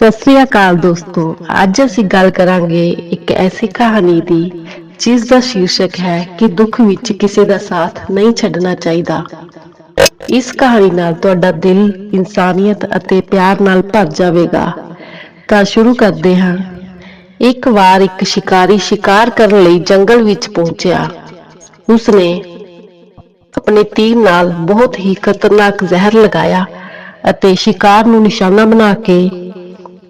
ਸਤਿ ਸ੍ਰੀ ਅਕਾਲ ਦੋਸਤੋ, ਅੱਜ ਅਸੀਂ ਗੱਲ ਕਰਾਂਗੇ ਇੱਕ ਐਸੀ ਕਹਾਣੀ ਦੀ, ਜਿਸ ਦਾ ਸ਼ੀਰਸ਼ਕ ਹੈ ਕਿ ਦੁੱਖ ਵਿੱਚ ਕਿਸੇ ਦਾ ਸਾਥ ਨਹੀਂ ਛੱਡਣਾ ਚਾਹੀਦਾ। ਇਸ ਕਹਾਣੀ ਨਾਲ ਤੁਹਾਡਾ ਦਿਲ, ਇਨਸਾਨੀਅਤ ਅਤੇ ਪਿਆਰ ਨਾਲ ਭਰ ਜਾਵੇਗਾ। ਤਾਂ ਸ਼ੁਰੂ ਕਰਦੇ ਹਾਂ। ਇੱਕ ਵਾਰ ਇੱਕ ਸ਼ਿਕਾਰੀ ਸ਼ਿਕਾਰ ਕਰਨ ਲਈ ਜੰਗਲ ਵਿੱਚ ਪਹੁੰਚਿਆ। ਉਸਨੇ ਆਪਣੇ ਤੀਰ ਨਾਲ ਬਹੁਤ ਹੀ ਖਤਰਨਾਕ ਜ਼ਹਿਰ ਲਗਾਇਆ ਅਤੇ ਸ਼ਿਕਾਰ ਨੂੰ ਨਿਸ਼ਾਨਾ ਬਣਾ ਕੇ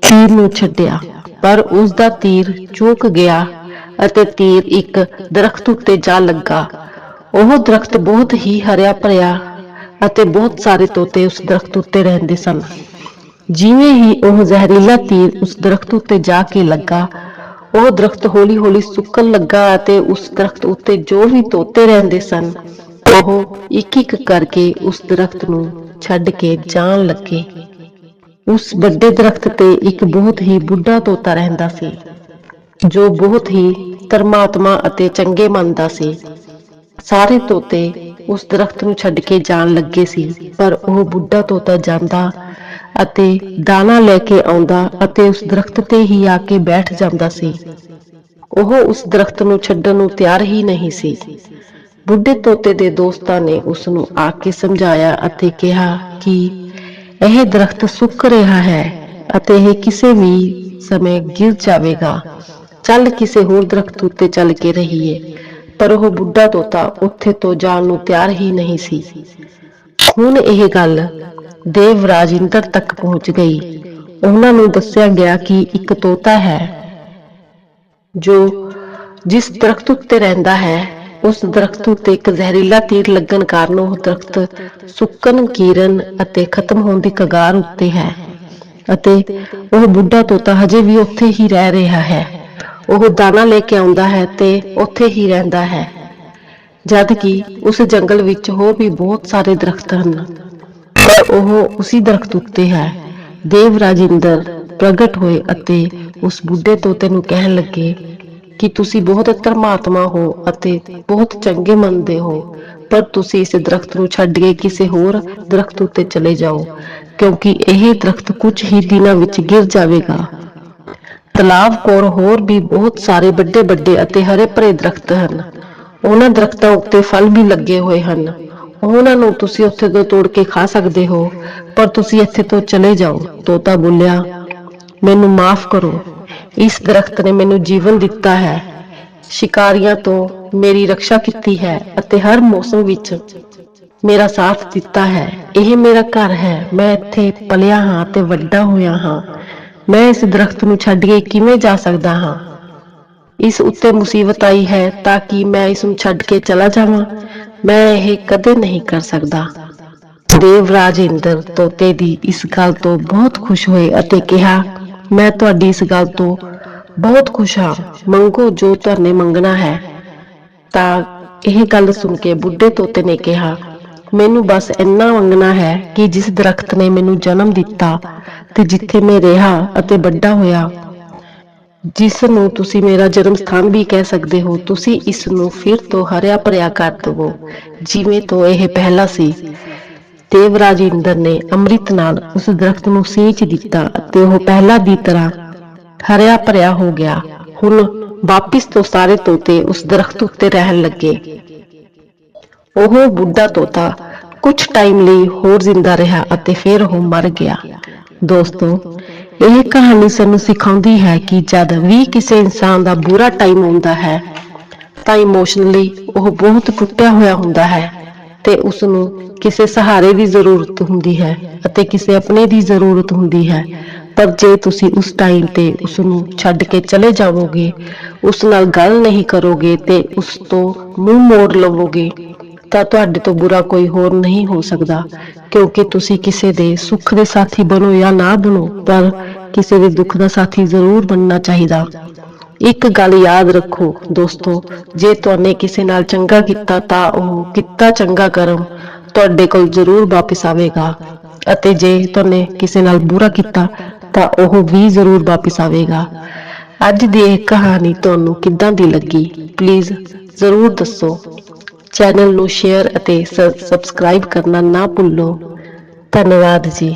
ਤੀਰ ਨੂੰ ਛੱਡਿਆ। ਪਰ ਉਸ ਦਾ ਤੀਰ ਚੂਕ ਗਿਆ ਅਤੇ ਤੀਰ ਇੱਕ ਦਰਖਤ ਉੱਤੇ ਜਾ ਲੱਗਾ। ਉਹ ਦਰਖਤ ਬਹੁਤ ਹੀ ਹਰਿਆ ਭਰਿਆ ਅਤੇ ਬਹੁਤ ਸਾਰੇ ਤੋਤੇ ਉਸ ਦਰਖਤ ਉੱਤੇ ਰਹਿੰਦੇ ਸਨ। ਜਿਵੇਂ ਹੀ ਉਹ ਜ਼ਹਿਰੀਲਾ ਤੀਰ ਉਸ ਦਰਖਤ ਉੱਤੇ ਜਾ ਕੇ ਲੱਗਾ, ਉਹ ਦਰਖਤ ਹੌਲੀ-ਹੌਲੀ ਸੁੱਕਣ ਲੱਗਾ ਅਤੇ ਉਸ ਦਰਖਤ ਉੱਤੇ ਜੋ ਵੀ ਤੋਤੇ ਰਹਿੰਦੇ ਸਨ, ਉਹ ਇੱਕ-ਇੱਕ ਕਰਕੇ ਉਸ ਦਰਖਤ ਨੂੰ ਛੱਡ ਕੇ ਜਾਣ ਲੱਗੇ। ਉਸ ਵੱਡੇ ਦਰਖਤ ਤੇ ਇੱਕ ਬਹੁਤ ਹੀ ਬੁੱਢਾ ਤੋਤਾ ਰਹਿੰਦਾ ਸੀ, ਜੋ ਬਹੁਤ ਹੀ ਧਰਮਾਤਮਾ ਅਤੇ ਚੰਗੇ ਮਨ ਦਾ ਸੀ। ਸਾਰੇ ਤੋਤੇ ਉਸ ਦਰਖਤ ਨੂੰ ਛੱਡ ਕੇ ਜਾਣ ਲੱਗੇ ਸੀ, ਪਰ ਉਹ ਬੁੱਢਾ ਤੋਤਾ ਜਾਂਦਾ ਅਤੇ ਦਾਣਾ ਲੈ ਕੇ ਆਉਂਦਾ ਅਤੇ ਉਸ ਦਰਖਤ ਤੇ ਹੀ ਆ ਕੇ ਬੈਠ ਜਾਂਦਾ ਸੀ। ਉਹ ਉਸ ਦਰਖਤ ਨੂੰ ਛੱਡਣ ਨੂੰ ਤਿਆਰ ਹੀ ਨਹੀਂ ਸੀ। ਬੁੱਢੇ ਤੋਤੇ ਦੇ ਦੋਸਤਾਂ ਨੇ ਉਸ ਨੂੰ ਆ ਕੇ ਸਮਝਾਇਆ ਅਤੇ ਕਿਹਾ ਕਿ ਇਹ ਦਰਖਤ ਸੁੱਕ ਰਿਹਾ ਹੈ ਅਤੇ ਇਹ ਕਿਸੇ ਵੀ ਸਮੇਂ ਗਿਰ ਜਾਵੇਗਾ। ਚੱਲ ਕਿਸੇ ਹੋਰ ਦਰਖਤ ਉੱਤੇ ਚੱਲ ਕੇ ਰਹੀਏ, ਪਰ ਉਹ ਬੁੱਢਾ ਤੋਤਾ ਉੱਥੇ ਤੋਂ ਜਾਣ ਨੂੰ ਤਿਆਰ ਹੀ ਨਹੀਂ ਸੀ। ਹੁਣ ਇਹ ਗੱਲ ਦੇਵਰਾਜ ਇੰਦਰ ਤੱਕ ਪਹੁੰਚ ਗਈ। ਉਹਨਾਂ ਨੂੰ ਦੱਸਿਆ ਗਿਆ ਕਿ ਇੱਕ ਤੋਤਾ ਹੈ, ਜੋ ਜਿਸ ਦਰਖਤ ਉੱਤੇ ਰਹਿੰਦਾ ਹੈ ਉਸ ਦਰਖਤ ਉੱਤੇ ਇੱਕ ਜ਼ਹਿਰੀਲਾ ਤੀਰ ਲੱਗਣ ਕਾਰਨ ਉਹ ਦਰਖਤ ਸੁੱਕਣ ਕੀਰਨ ਅਤੇ ਖਤਮ ਹੋਣ ਦੀ ਕਗਾਰ ਉੱਤੇ ਹੈ ਅਤੇ ਉਹ ਬੁੱਢਾ ਤੋਤਾ ਹਜੇ ਵੀ ਉੱਥੇ ਹੀ ਰਹਿ ਰਿਹਾ ਹੈ। ਉਹ ਦਾਣਾ ਲੈ ਕੇ ਆਉਂਦਾ ਹੈ ਤੇ ਉੱਥੇ ਹੀ ਰਹਿੰਦਾ ਹੈ ਜਦ ਕਿ ਉਸ ਜੰਗਲ ਵਿੱਚ ਹੋਰ ਵੀ ਬਹੁਤ ਸਾਰੇ ਦਰਖਤ ਹਨ। ਪਰ ਉਹ ਉਸੇ ਦਰਖਤ ਉੱਤੇ ਹੈ। ਦੇਵ ਰਾਜਿੰਦਰ ਪ੍ਰਗਟ ਹੋਏ ਅਤੇ ਉਸ ਬੁੱਢੇ ਤੋਤੇ ਨੂੰ ਕਹਿਣ ਲੱਗੇ ਕਿ ਤੁਸੀਂ ਬਹੁਤ ਧਰਮਾਤਮਾ ਹੋ ਅਤੇ ਬਹੁਤ ਚੰਗੇ ਮਨ ਦੇ ਹੋ, ਪਰ ਤੁਸੀਂ ਇਸ ਦਰਖਤ ਨੂੰ ਛੱਡ ਕੇ ਕਿਸੇ ਹੋਰ ਦਰਖਤ ਉੱਤੇ ਚਲੇ ਜਾਓ, ਕਿਉਂਕਿ ਇਹ ਦਰਖਤ ਕੁਝ ਹੀ ਦਿਨਾਂ ਵਿੱਚ ਗਿਰ ਜਾਵੇਗਾ। ਤਲਾਬ ਕੋਲ ਹੋਰ ਵੀ ਬਹੁਤ ਸਾਰੇ ਵੱਡੇ ਵੱਡੇ ਅਤੇ ਹਰੇ ਭਰੇ ਦਰਖਤ ਹਨ। ਉਹਨਾਂ ਦਰਖਤਾਂ ਉੱਤੇ ਫਲ ਵੀ ਲੱਗੇ ਹੋਏ ਹਨ। ਉਹਨਾਂ ਨੂੰ ਤੁਸੀਂ ਉੱਥੇ ਤੋਂ ਤੋੜ ਕੇ ਖਾ ਸਕਦੇ ਹੋ, ਪਰ ਤੁਸੀਂ ਇੱਥੇ ਤੋਂ ਚਲੇ ਜਾਓ। ਤੋਤਾ ਬੋਲਿਆ, ਮੈਨੂੰ ਮਾਫ ਕਰੋ। ਇਸ ਦਰਖਤ ਨੇ ਮੈਨੂੰ ਜੀਵਨ ਦਿੱਤਾ ਹੈ। ਸ਼ਿਕਾਰੀਆਂ ਤੋਂ ਮੇਰੀ ਰੱਖਿਆ ਕੀਤੀ ਹੈ ਅਤੇ ਹਰ ਮੌਸਮ ਵਿੱਚ ਮੇਰਾ ਸਾਥ ਦਿੱਤਾ ਹੈ। ਇਹ ਮੇਰਾ ਘਰ ਹੈ। ਮੈਂ ਇੱਥੇ ਪਲਿਆ ਹਾਂ ਤੇ ਵੱਡਾ ਹੋਇਆ ਹਾਂ। ਮੈਂ ਇਸ ਦਰਖਤ ਨੂੰ ਛੱਡ ਕੇ ਕਿਵੇਂ ਜਾ ਸਕਦਾ ਹਾਂ? ਇਸ ਉੱਤੇ ਮੁਸੀਬਤ ਆਈ ਹੈ ਤਾਂ ਕਿ ਮੈਂ ਇਸ ਨੂੰ ਛੱਡ ਕੇ ਚਲਾ ਜਾਵਾਂ? ਮੈਂ ਇਹ ਕਦੇ ਨਹੀਂ ਕਰ ਸਕਦਾ। ਦੇਵਰਾਜ ਇੰਦਰ ਤੋਤੇ ਦੀ ਇਸ ਗੱਲ ਤੋਂ ਬਹੁਤ ਖੁਸ਼ ਹੋਏ ਅਤੇ ਕਿਹਾ ਮੈਂ ਤੁਹਾਡੀ ਇਸ ਗੱਲ ਤੋਂ ਬਹੁਤ ਖੁਸ਼ ਹਾਂ। ਮੰਗੋ ਜੋ ਤੁਹਾਨੂੰ ਮੰਗਣਾ ਹੈ। ਤਾਂ ਇਹ ਗੱਲ ਸੁਣ ਕੇ ਬੁੱਢੇ ਤੋਤੇ ਨੇ ਕਿਹਾ, ਮੈਨੂੰ ਬਸ ਇੰਨਾ ਮੰਗਣਾ ਹੈ ਕਿ ਜਿਸ ਦਰਖਤ ਨੇ ਮੈਨੂੰ ਜਨਮ ਦਿੱਤਾ ਤੇ ਜਿੱਥੇ ਮੈਂ ਰਿਹਾ ਅਤੇ ਵੱਡਾ ਹੋਇਆ, ਜਿਸ ਨੂੰ ਤੁਸੀਂ ਮੇਰਾ ਜਨਮ ਸਥਾਨ ਵੀ ਕਹਿ ਸਕਦੇ ਹੋ, ਤੁਸੀਂ ਇਸ ਨੂੰ ਫਿਰ ਤੋਂ ਹਰਿਆ ਭਰਿਆ ਕਰ ਦਿਵੋ, ਜਿਵੇਂ ਤੋਂ ਇਹ ਪਹਿਲਾ ਸੀ। ਦੇਵਰਾਜ ਇੰਦਰ ਨੇ ਅੰਮ੍ਰਿਤ ਨਾਲ ਉਸ ਦਰਖਤ ਨੂੰ ਸੀਂਚ ਦਿੱਤਾ ਅਤੇ ਉਹ ਪਹਿਲਾਂ ਦੀ ਤਰ੍ਹਾਂ ਹਰਿਆ ਭਰਿਆ ਹੋ ਗਿਆ। ਹੁਣ ਵਾਪਿਸ ਤੋਂ ਸਾਰੇ ਤੋਤੇ ਉਸ ਦਰਖਤ ਉੱਤੇ ਰਹਿਣ ਲੱਗੇ। ਉਹ ਬੁੱਢਾ ਤੋਤਾ ਕੁਝ ਟਾਈਮ ਲਈ ਹੋਰ ਜ਼ਿੰਦਾ ਰਿਹਾ ਅਤੇ ਫਿਰ ਉਹ ਮਰ ਗਿਆ। ਦੋਸਤੋ, ਇਹ ਕਹਾਣੀ ਸਾਨੂੰ ਸਿਖਾਉਂਦੀ ਹੈ ਕਿ ਜਦ ਵੀ ਕਿਸੇ ਇਨਸਾਨ ਦਾ ਬੁਰਾ ਟਾਈਮ ਆਉਂਦਾ ਹੈ, ਤਾਂ ਇਮੋਸ਼ਨਲੀ ਉਹ ਬਹੁਤ ਟੁੱਟਿਆ ਹੋਇਆ ਹੁੰਦਾ ਹੈ। ਤੇ ਉਸ ਨੂੰ ਕਿਸੇ ਸਹਾਰੇ ਦੀ ਜ਼ਰੂਰਤ ਹੁੰਦੀ ਹੈ ਅਤੇ ਕਿਸੇ ਆਪਣੇ ਦੀ ਜ਼ਰੂਰਤ ਹੁੰਦੀ ਹੈ। ਪਰ ਜੇ ਤੁਸੀਂ ਉਸ ਟਾਈਮ ਤੇ ਉਸ ਨੂੰ ਛੱਡ ਕੇ ਚਲੇ ਜਾਵੋਗੇ, ਉਸ ਨਾਲ ਗੱਲ ਨਹੀਂ ਕਰੋਗੇ ਤੇ ਉਸ ਤੋਂ ਮੂੰਹ ਮੋੜ ਲਵੋਗੇ, ਤਾਂ ਤੁਹਾਡੇ ਤੋਂ ਬੁਰਾ ਕੋਈ ਹੋਰ ਨਹੀਂ ਹੋ ਸਕਦਾ। ਕਿਉਂਕਿ ਤੁਸੀਂ ਕਿਸੇ ਦੇ ਸੁੱਖ ਦੇ ਸਾਥੀ ਬਣੋ ਜਾਂ ਨਾ ਬਣੋ, ਪਰ ਕਿਸੇ ਦੇ ਦੁੱਖ ਦਾ ਸਾਥੀ ਜ਼ਰੂਰ ਬਣਨਾ ਚਾਹੀਦਾ। ਇੱਕ ਗੱਲ ਯਾਦ ਰੱਖੋ ਦੋਸਤੋ, ਜੇ ਤੁਹਾਨੇ ਕਿਸੇ ਨਾਲ ਚੰਗਾ ਕੀਤਾ ਤਾਂ ਉਹ ਕੀਤਾ ਚੰਗਾ ਕਰਮ ਤੁਹਾਡੇ ਕੋਲ ਜ਼ਰੂਰ ਵਾਪਸ ਆਵੇਗਾ ਅਤੇ ਜੇ ਤੁਹਾਨੇ ਕਿਸੇ ਨਾਲ ਬੁਰਾ ਕੀਤਾ ਤਾਂ ਉਹ ਵੀ ਜ਼ਰੂਰ ਵਾਪਸ ਆਵੇਗਾ। ਅੱਜ ਦੀ ਇਹ ਕਹਾਣੀ ਤੁਹਾਨੂੰ ਕਿੱਦਾਂ ਦੀ ਲੱਗੀ? ਪਲੀਜ਼ ਜ਼ਰੂਰ ਦੱਸੋ। ਚੈਨਲ ਨੂੰ ਸ਼ੇਅਰ ਅਤੇ ਸਬਸਕ੍ਰਾਈਬ ਕਰਨਾ ਨਾ ਭੁੱਲੋ। ਧੰਨਵਾਦ ਜੀ।